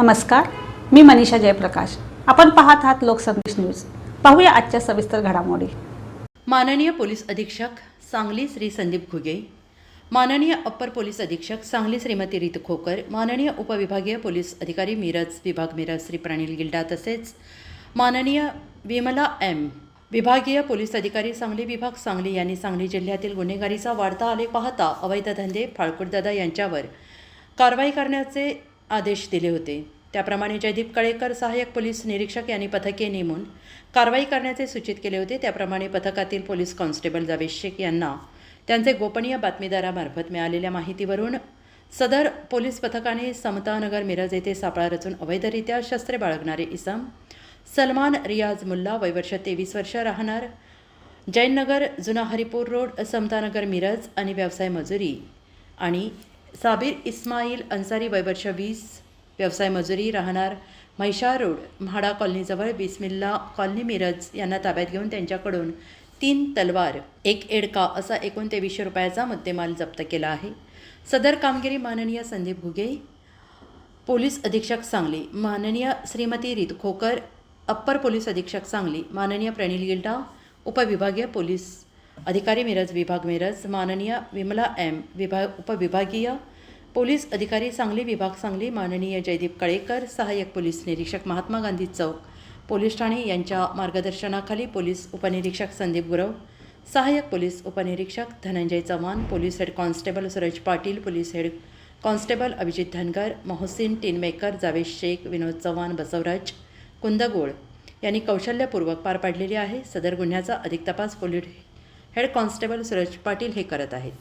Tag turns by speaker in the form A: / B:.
A: नमस्कार मी मनीषा जयप्रकाश. आपण पाहत आहात लोकसंदेश न्यूज. पाहूया आजच्या सविस्तर घडामोडी.
B: माननीय पोलीस अधीक्षक सांगली श्री संदीप घुगे माननीय अप्पर पोलीस अधीक्षक सांगली श्रीमती रीत खोकर माननीय उपविभागीय पोलीस अधिकारी मिरज विभाग मिरज श्री प्रणील गिल्डा तसेच माननीय विमला एम विभागीय पोलीस अधिकारी सांगली विभाग सांगली यांनी सांगली जिल्ह्यातील गुन्हेगारीचा वाढता आले पाहता अवैध धंदे फाळकुटदादा यांच्यावर कारवाई करण्याचे आदेश दिले होते. त्याप्रमाणे जयदीप कळेकर सहाय्यक पोलीस निरीक्षक यांनी पथके नेमून कारवाई करण्याचे सूचित केले होते. त्याप्रमाणे पथकातील पोलीस कॉन्स्टेबल जावेद शेख यांना त्यांचे गोपनीय बातमीदारामार्फत मिळालेल्या माहितीवरून सदर पोलीस पथकाने समतानगर मिरज येथे सापळा रचून अवैधरित्या शस्त्रे बाळगणारे इसम सलमान रियाज मुल्ला वयवर्ष तेवीस वर्ष राहणार जैननगर जुना हरिपूर रोड समतानगर मिरज आणि व्यवसाय मजुरी आणि साबीर इस्माईल अन्सारी वयवर्ष वीस व्यवसाय मजुरी राहणार म्हैशाळ रोड म्हाडा कॉलनीजवळ बिस्मिल्ला कॉलनी मिरज यांना ताब्यात घेऊन त्यांच्याकडून तीन तलवार एक एडका असा एकूण तेवीसशे रुपयाचा मुद्देमाल जप्त केला आहे. सदर कामगिरी माननीय संदीप घुगे पोलीस अधीक्षक सांगली माननीय श्रीमती रीत खोकर अप्पर पोलीस अधीक्षक सांगली माननीय प्रणिल गिल्डा उपविभागीय पोलीस अधिकारी मिरज विभाग मिरज माननीय विमला एम विभाग उपविभागीय पोलीस अधिकारी सांगली विभाग सांगली माननीय जयदीप कळेकर सहाय्यक पोलीस निरीक्षक महात्मा गांधी चौक पोलीस ठाणे यांच्या मार्गदर्शनाखाली पोलीस उपनिरीक्षक संदीप गुरव सहाय्यक पोलीस उपनिरीक्षक Dhananjay Chavan police head constable Suraj Patil police head constable Abhijit Dhangar Mohsin Tinmaker Javed Shaikh Vinod Chavan Basavaraj Kundagol यांनी कौशल्यपूर्वक पार पाडलेली आहे. सदर गुन्ह्याचा अधिक तपास police head constable Suraj Patil हे करत आहेत.